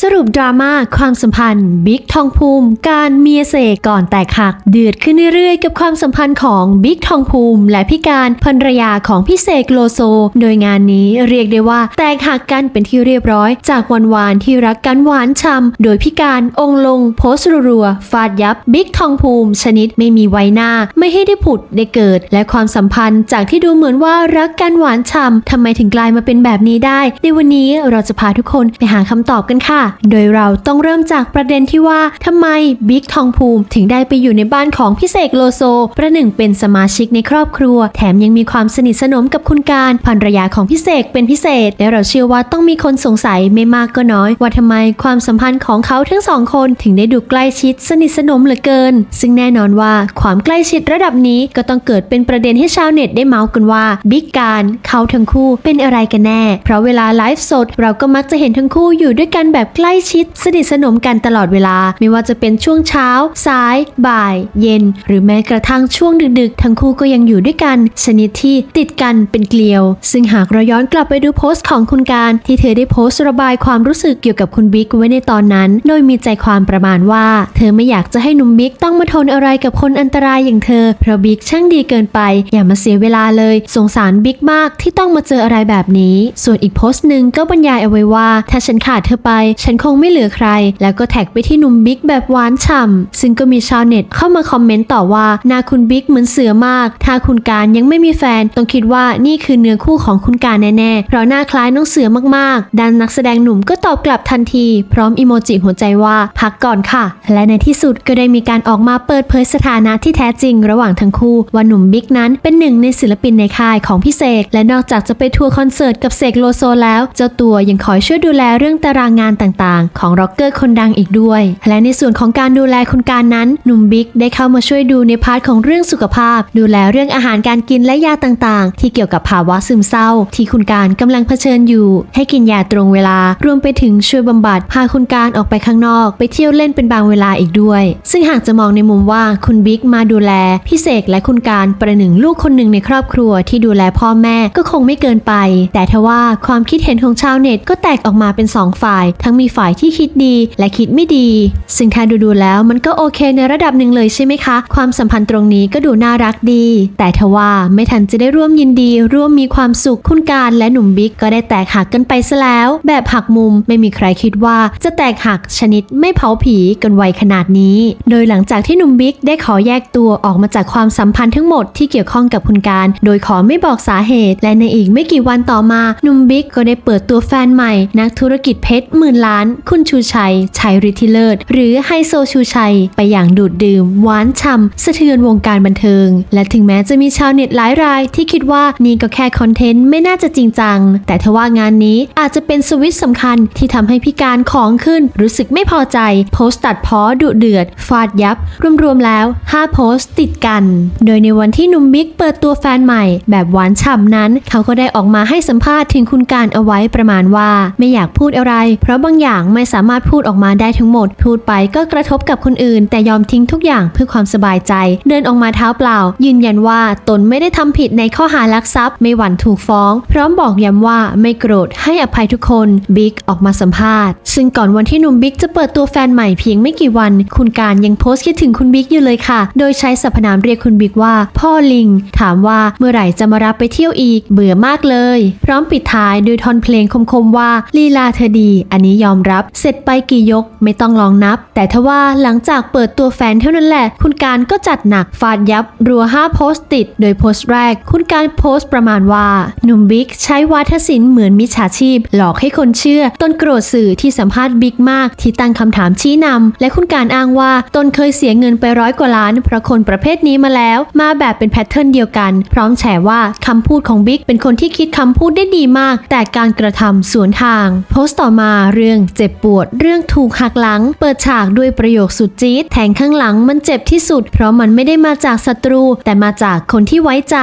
สรุปดราม่าความสัมพันธ์ บิ๊กทองภูมิ การเมียเสกก่อนแตกหัก เดือดขึ้นเรื่อยๆ กับความสัมพันธ์ของบิ๊กทองภูมิ และพี่การภรรยาของพี่เสกโลโซ โดยงานนี้เรียกได้ว่าแตกหักกันเป็นที่เรียบร้อย จากวันวานๆที่รักกันหวานช่ำโดยพี่การองค์ลงโพสต์รัวๆฟาดยับบิ๊กทองภูมิ ชนิดไม่มีไว้หน้า ไม่ให้ได้ผุดได้เกิด และความสัมพันธ์จากที่ดูเหมือนว่ารักกันหวานฉ่ำทำไมถึงกลายมาเป็นแบบนี้ได้ ในวันนี้เราจะพาทุกคนไปหาคำตอบกันค่ะโดยเราต้องเริ่มจากประเด็นที่ว่าทำไมบิ๊กทองภูมิถึงได้ไปอยู่ในบ้านของพี่เสกโลโซ ประหนึ่งเป็นสมาชิกในครอบครัว แถมยังมีความสนิทสนมกับคุณการภรรยาของพี่เสกเป็นพิเศษ และเราเชื่อว่าต้องมีคนสงสัยไม่มากก็น้อย ว่าทำไมความสัมพันธ์ของเขาทั้งสองคนถึงได้ดูใกล้ชิดสนิทสนมเหลือเกิน ซึ่งแน่นอนว่าความใกล้ชิดระดับนี้ก็ต้องเกิดเป็นประเด็นให้ชาวเน็ตได้เมาส์กันว่าบิ๊กการเขาทั้งคู่เป็นอะไรกันแน่ เพราะเวลาไลฟ์สดเราก็มักจะเห็นทั้งคู่อยู่ด้วยกันแบบใกล้ชิด สนิทสนมกันตลอดเวลา ไม่ว่าจะเป็นช่วงเช้า สาย บ่าย เย็น หรือแม้กระทั่งช่วงดึกๆ ทั้งคู่ก็ยังอยู่ด้วยกัน ชนิดที่ติดกันเป็นเกลียว ซึ่งหากเราย้อนกลับไปดูโพสต์ของคุณการ ที่เธอได้โพสต์ระบายความรู้สึกเกี่ยวกับคุณบิ๊กไว้ในตอนนั้น โดยมีใจความประมาณว่า เธอไม่อยากจะให้หนุ่มบิ๊กต้องมาทนอะไรกับคนอันตรายอย่างเธอ เพราะบิ๊กช่างดีเกินไป อย่ามาเสียเวลาเลย สงสารบิ๊กมากที่ต้องมาเจออะไรแบบนี้ ส่วนอีกโพสต์หนึ่งก็บรรยายเอาไว้ว่า ถ้าฉันขาดเธอไปฉันคงไม่เหลือใคร แล้วก็แท็กไปที่หนุ่มบิ๊กแบบหวานฉ่ำซึ่งก็มีชาวเน็ตเข้ามาคอมเมนต์ต่อว่าหน้าคุณบิ๊กเหมือนเสือมาก ถ้าคุณการยังไม่มีแฟน ต้องคิดว่านี่คือเนื้อคู่ของคุณการแน่ๆ เพราะหน้าคล้ายน้องเสือมากๆด้านนักแสดงหนุ่มก็ตอบกลับทันที พร้อมอีโมจิหัวใจว่าพักก่อนค่ะ และในที่สุดก็ได้มีการออกมาเปิดเผยสถานะที่แท้จริง ระหว่างทั้งคู่ว่าหนุ่มบิ๊กนั้นเป็นหนึ่งในศิลปินในค่ายของพี่เสกและนอกจากจะไปทัวร์คอนเสิร์ตกับเสกโลโซแล้ว เจ้าตัวยังคอยช่วยดูแลเรื่องตารางงานต่างๆ ของร็อกเกอร์คนดังอีกด้วย และในส่วนของการดูแลคุณการนั้น หนุ่มบิ๊กได้เข้ามาช่วยดูในพาร์ทของเรื่องสุขภาพ ดูแลเรื่องอาหารการกินและยาต่างๆ ที่เกี่ยวกับภาวะซึมเศร้า ที่คุณการกำลังเผชิญอยู่ ให้กินยาตรงเวลารวมไปถึงช่วยบำบัดพาคุณการออกไปข้างนอก ไปเที่ยวเล่นเป็นบางเวลาอีกด้วย ซึ่งหากจะมองในมุมว่าคุณบิ๊กมาดูแลพี่เสกและคุณการประหนึ่งลูกคนหนึ่งในครอบครัวที่ดูแลพ่อแม่ก็คงไม่เกินไป แต่ทว่าความคิดเห็นของชาวเน็ตก็แตกออกมาเป็นสองฝ่าย ทั้งมีฝ่ายที่คิดดีและคิดไม่ดี ซึ่งถ้าดูดูๆแล้วมันก็โอเคในระดับหนึ่งเลยใช่ไหมคะ ความสัมพันธ์ตรงนี้ก็ดูน่ารักดี แต่ทว่าไม่ทันจะได้ร่วมยินดี ร่วมมีความสุขคุณการและหนุ่มบิ๊กก็ได้แตกหักกันไปซะแล้ว แบบหักมุมไม่มีใครคิดว่าจะแตกหักชนิดไม่เผาผีกันไวขนาดนี้ โดยหลังจากที่หนุ่มบิ๊กได้ขอแยกตัวออกมาจากความสัมพันธ์ทั้งหมดที่เกี่ยวข้องกับคุณการ โดยขอไม่บอกสาเหตุ และในอีกไม่กี่วันต่อมาหนุ่มบิ๊กก็ได้เปิดตัวแฟนใหม่ นักธุรกิจเพชรหมื่นล้าน คุณชูชัย ชัยฤทธิเลิศ หรือไฮโซชูชัย ไปอย่างดูดดื่ม หวานฉ่ำสะเทือนวงการบันเทิง และถึงแม้จะมีชาวเน็ตหลายราย ที่คิดว่านี่ก็แค่คอนเทนต์ไม่น่าจะจริงจัง แต่ทว่างานนี้อาจจะเป็นสวิตช์สำคัญที่ทำให้พิการของขึ้น รู้สึกไม่พอใจ โพสต์ตัดพ้อดุเดือด ฟาดยับ รวมๆแล้ว 5 โพสต์ติดกัน โดยในวันที่หนุ่มบิ๊กเปิดตัวแฟนใหม่ แบบหวานฉ่ำนั้น เขาก็ได้ออกมาให้สัมภาษณ์ถึงคุณการเอาไว้ประมาณว่า ไม่อยากพูดอะไร เพราะบางอย่างไม่สามารถพูดออกมาได้ทั้งหมด พูดไปก็กระทบกับคนอื่น แต่ยอมทิ้งทุกอย่างเพื่อความสบายใจ เดินออกมาเท้าเปล่า ยืนยันว่าตนไม่ได้ทำผิดในข้อหารักทรัพย์ไม่หวั่นถูกฟ้อง พร้อมบอกย้ำว่าไม่โกรธให้อภัยทุกคนบิ๊กออกมาสัมภาษณ์ ซึ่งก่อนวันที่หนุ่มบิ๊กจะเปิดตัวแฟนใหม่เพียงไม่กี่วัน คุณการยังโพสต์คิดถึงคุณบิ๊กอยู่เลยค่ะ โดยใช้สรรพนามเรียกคุณบิ๊กว่า พ่อลิง ถามว่าเมื่อไหร่จะมารับไปเที่ยวอีก เบื่อมากเลย พร้อมปิดท้ายด้วยทอนเพลงคมๆว่าลีลาเธอดี อันนี้ยอมรับ เสร็จไปกี่ยกไม่ต้องลองนับ แต่ทว่าหลังจากเปิดตัวแฟนเท่านั้นแหละ คุณการก็จัดหนักฟาดยับ รัว5โพสต์ติด โดยโพสต์แรก คุณการโพสต์ประมาณว่า หนุ่มบิ๊กใช้วาทศิลป์เหมือนมิจฉาชีพ หลอกให้คนเชื่อตนโกรธสื่อที่สัมภาษณ์บิ๊กมาก ที่ตั้งคำถามชี้นำและคุณการอ้างว่าตนเคยเสียเงินไปร้อยกว่าล้านเพราะคนประเภทนี้มาแล้ว มาแบบเป็นแพทเทิร์นเดียวกัน พร้อมแฉว่าคำพูดของบิ๊กเป็นคนที่คิดคำพูดได้ดีมาก แต่การกระทำสวนทาง โพสต์ต่อมาเรื่องเจ็บปวด เรื่องถูกหักหลัง เปิดฉากด้วยประโยคสุดจี๊ดแทงข้างหลังมันเจ็บที่สุด เพราะมันไม่ได้มาจากศัตรู แต่มาจากคนที่ไว้ใจ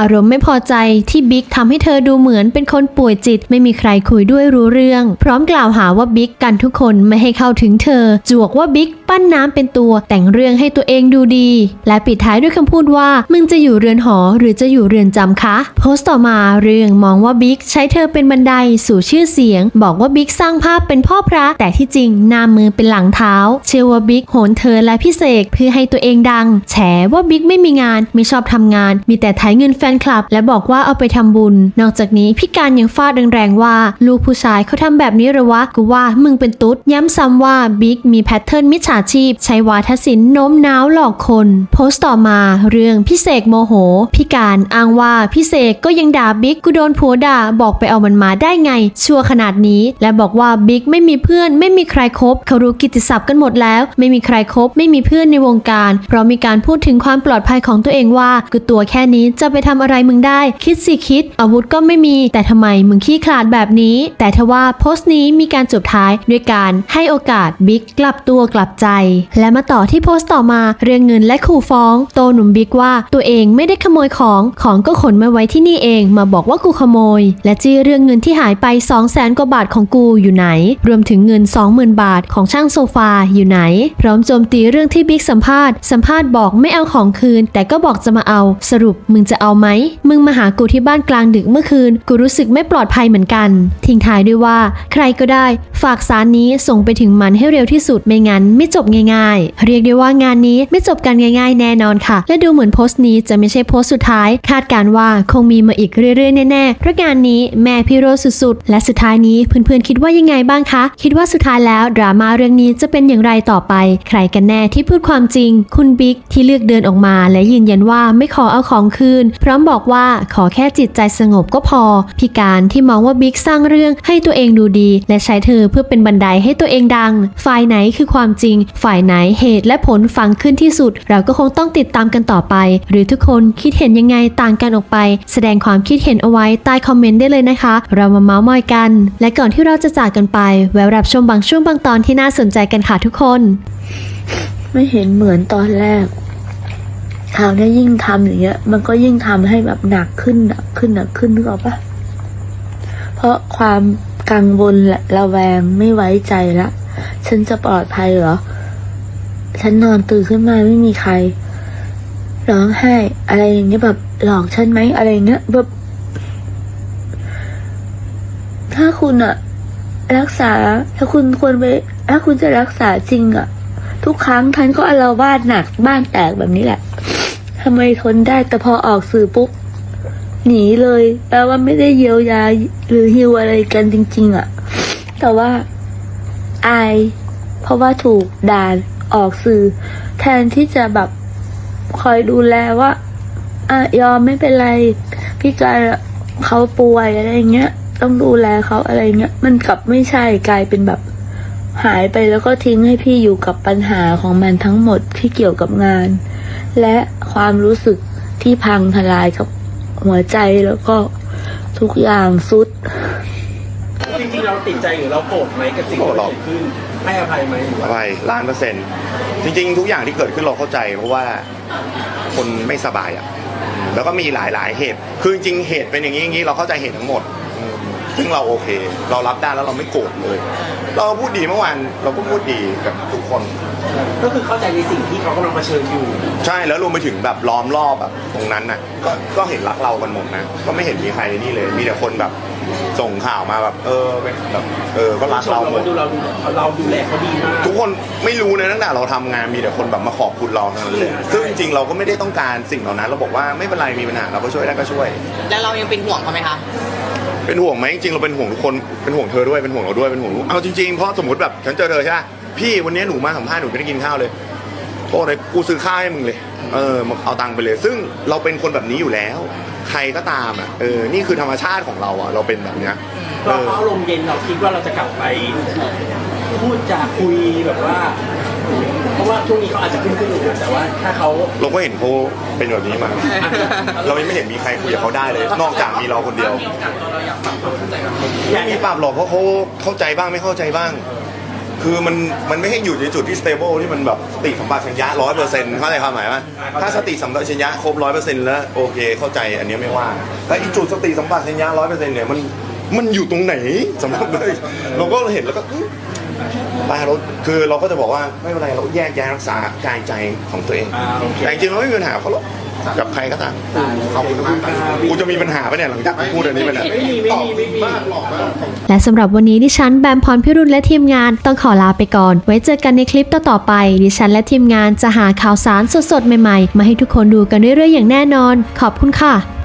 อารมณ์ไม่พอใจที่บิ๊กทำให้เธอดูเหมือนเป็นคนป่วยจิต ไม่มีใครคุยด้วยรู้เรื่อง พร้อมกล่าวหาว่าบิ๊กกันทุกคนไม่ให้เข้าถึงเธอ จวกว่าบิ๊กปั้นน้ำเป็นตัวแต่งเรื่องให้ตัวเองดูดี และปิดท้ายด้วยคำพูดว่ามึงจะอยู่เรือนหอหรือจะอยู่เรือนจำคะ โพสต์ต่อมาเรื่องมองว่าบิ๊กใช้เธอเป็นบันไดสู่ชื่อเสียง บอกว่าบิ๊กสร้างภาพเป็นพ่อพระ แต่ที่จริงหน้ามือเป็นหลังเท้า เชื่อว่าบิ๊กโหนเธอและพี่เสกเพื่อให้ตัวเองดัง แฉว่าบิ๊กไม่มีงานไม่ชอบทำงาน มีแต่ไถเงินแฟนคลับ และบอกว่าเอาไปทำบุญ นอกจากนี้พี่การยังฟาดแรงๆว่า ลูกผู้ชายเขาทำแบบนี้หรอวะกูว่ามึงเป็นตุ๊ด ย้ำซ้ำว่าบิ๊กมีแพทเทิร์นมิจฉาชีพ ใช้วาทศิลป์โน้มน้าวหลอกคน โพสต์ต่อมาเรื่องพี่เสกโมโห พี่การอ้างว่าพี่เสกก็ยังด่าบิ๊กกูโดนผัวด่าบอกไปเอามันมาได้ไง ชั่วขนาดนี้ และบอกว่าบิ๊กไม่มีเพื่อนไม่มีใครคบเขารู้กิตติศัพท์กันหมดแล้ว ไม่มีใครคบไม่มีเพื่อนในวงการ เพราะมีการพูดถึงความปลอดภัยของตัวเองว่ากูตัวแค่นี้จะไปทำอะไรมึงได้ คิดสิคิด อาวุธก็ไม่มี แต่ทำไมมึงขี้ขลาดแบบนี้ แต่ทว่าโพสต์นี้มีการจบท้ายด้วยการให้โอกาสบิ๊กกลับตัวกลับใจ และมาต่อที่โพสต์ต่อมาเรื่องเงินและขู่ฟ้อง โตหนุ่มบิ๊กว่าตัวเองไม่ได้ขโมยของของก็ขนมาไว้ที่นี่เอง มาบอกว่ากูขโมย และจี้เรื่องเงินที่หายไป 2 0 0แสนกว่าบาทของกูอยู่ไหนรวมถึงเงิน 20,000 บาทของช่างโซฟาอยู่ไหน พร้อมโจมตีเรื่องที่บิ๊กสัมภาษณ์ สัมภาษณ์บอกไม่เอาของคืน แต่ก็บอกจะมาเอา สรุปมึงจะเอาไหม มึงมาหากูที่บ้านกลางดึกเมื่อคืน กูรู้สึกไม่ปลอดภัยเหมือนกัน ทิ้งท้ายด้วยว่า ใครก็ได้ ฝากสารนี้ส่งไปถึงมันให้เร็วที่สุด ไม่งั้นไม่จบง่าย ๆ เรียกได้ว่างานนี้ไม่จบกันง่าย ๆ แน่นอนค่ะ และดูเหมือนโพสต์นี้จะไม่ใช่โพสต์สุดท้าย คาดการณ์ว่าคงมีมาอีกเรื่อยๆแน่ๆเพราะงานนี้แม่พี่โรจน์สุดๆ และสุดท้ายนี้เพื่อนๆคิดว่ายังไงบ้างคะ คิดว่าสุดท้ายแล้วดราม่าเรื่องนี้จะเป็นอย่างไรต่อไป ใครกันแน่ที่พูดความจริง คุณบิ๊กที่เลือกเดินออกมา และยืนยันว่าไม่ขอเอาของคืน พร้อมบอกว่าขอแค่จิตใจสงบก็พอ พิการที่มองว่าบิ๊กสร้างเรื่องให้ตัวเองดูดี และใช้เธอเพื่อเป็นบันไดให้ตัวเองดัง ฝ่ายไหนคือความจริง ฝ่ายไหนเหตุและผลฟังขึ้นที่สุด เราก็คงต้องติดตามกันต่อไป หรือทุกคนคิดเห็นยังไงต่างกันออกไป แสดงความคิดเห็นเอาไว้ใต้คอมเมนต์ได้เลยนะคะ เรามาเมาส์มอยกัน และก่อนที่เราจะจากกันไปแวะรับชมบางช่วงบางตอนที่น่าสนใจกันค่ะทุกคน ไม่เห็นเหมือนตอนแรกคราวนี้ยิ่งทำอย่างเงี้ย มันก็ยิ่งทำให้แบบหนักขึ้นหนักขึ้นหนักขึ้นนึกออกปะเพราะความกังวลและระแวงไม่ไว้ใจละ ฉันจะปลอดภัยเหรอ ฉันนอนตื่นขึ้นมาไม่มีใคร ร้องไห้ อะไรอย่างเงี้ยแบบหลอกฉันไหมอะไรเงี้ยแบบถ้าคุณอะ รักษาถ้าคุณควรไปถ้าคุณจะรักษาจริงอะทุกครั้งท่านก็อาละวาดหนักบ้านแตกแบบนี้แหละทำไมทนได้แต่พอออกสื่อปุ๊บหนีเลยแปลว่าไม่ได้เยียวยาหรือฮิวอะไรกันจริง ๆอะแต่ว่าอาย เพราะว่าถูกด่านออกสื่อ แทนที่จะแบบคอยดูแลว่าอะยอมไม่เป็นไร พี่การเขาป่วยอะไรอย่างเงี้ย ต้องดูแลเขาอะไรเงี้ยมันกลับไม่ใช่กลายเป็นแบบหายไปแล้วก็ทิ้งให้พี่อยู่กับปัญหาของมันทั้งหมดที่เกี่ยวกับงาน และความรู้สึกที่พังทลายกับหัวใจแล้วก็ทุกอย่างสุด จริงๆเราติดใจหรือเราโกรธไหมกับสิ่งที่เกิดขึ้นให้อภัยไหมหรืออว่าภัยล้านเปอร์เซ็นต์จริง ๆ ทุกอย่างที่เกิดขึ้นเราเข้าใจ เพราะว่าคนไม่สบายอะแล้วก็มีหลายๆเหตุ คือจริงๆเหตุเป็นอย่างนี้อย่างนี้เราเข้าใจเหตุทั้งหมดอืม ซึ่งเราโอเค เรารับได้แล้วเราไม่โกรธเลย เราพูดดีเมื่อวานเราก็พูดดีกับทุกคน ก็คือเข้าใจในสิ่งที่เขากำลังเผชิญอยู่ ใช่แล้วรวมไปถึงแบบล้อมรอบแบบตรงนั้นน่ะก็ก็เห็นรักเรากันหมดนะก็ไม่เห็นมีใครนี่เลย มีแต่คนแบบส่งข่าวมาแบบ เออเป็นแบบเออก็รักเราหมด ดูเราดูเราดูแลเขาดีมาก ทุกคนไม่รู้นะตั้งแต่เราทำงานมีแต่คนแบบมาขอบคุณเราทั้งนั้นเลย ซึ่งจริงๆเราก็ไม่ได้ต้องการสิ่งเหล่านั้น เราบอกว่าไม่เป็นไรมีปัญหาเราก็ช่วยได้ก็ช่วย แล้วเรายังเป็นห่วงเขาไหมคะ เป็นห่วงไหมจริงๆเราเป็นห่วงทุกคนเป็นห่วงเธอด้วยเป็นห่วงเราด้วยเป็นห่วงลูกเอาจริงๆเพราะสมมติแบบฉันเจอเธอใช่ไหมพี่วันนี้หนูมาสัมภาษณ์หนูไม่ได้กินข้าวเลยโทษเลยกูซื้อข้าวให้มึงเลยเออมาเอาตังค์ไปเลย ซึ่งเราเป็นคนแบบนี้อยู่แล้ว ใครก็ตามอะเออนี่คือธรรมชาติของเราอะเราเป็นแบบเนี้ยเอเราอเขาอารมณ์เย็นเราคิดว่าเราจะกลับไป พูดจาคุยแบบว่า เพราะว่าช่วงนี้เขาอาจจะขึ้นขึ้นลงๆแต่ว่าถ้าเขาเราก็เห็นเขาเป็นแบบนี้มา เรายังไม่เห็นมีใครคุยกับเขาได้เลย นอกจากมีเราคนเดียว ไม่มีปรับหรอกเพราะเขาเข้าใจบ้างไม่เข้าใจบ้าง คือมันมันไม่ให้อยู่ในจุดที่ stable ที่มันแบบสติสัมปชัญญะร้อยเปอร์เซ็นต์เข้าใจความหมายไหมถ้าสติสัมปชัญญะครบร้อยเปอร์เซ็นต์แล้วโอเคเข้าใจอันเนี้ยไม่ว่า แต่อีกจุดสติสัมปชัญญะร้อยเปอร์เซ็นต์เนี่ยมันมันอยู่ตรงไหนสำหรับเลยเราก็เห็นแล้วก็อื้อไปเราคือเราก็จะบอกว่าไม่เป็นไรเราแยกแยะรักษากายใจของตัวเองอ่าโอเคแต่จริงๆเราไม่มีปัญหาเขาหรอก กับใครก็ตามขอบคุณมากครับกูจะมีปัญหาปะเนี่ยหลังจากกูพูดอันนี้ไปเนี่ยไม่มีไม่มีไม่มีมากหล่อมากและสำหรับวันนี้ดิฉันแบมพรพิรุณและทีมงานต้องขอลาไปก่อน ไว้เจอกันในคลิปต่อๆไป ดิฉันและทีมงานจะหาข่าวสารสดๆใหม่ๆ มาให้ทุกคนดูกันเรื่อยๆอย่างแน่นอน ขอบคุณค่ะ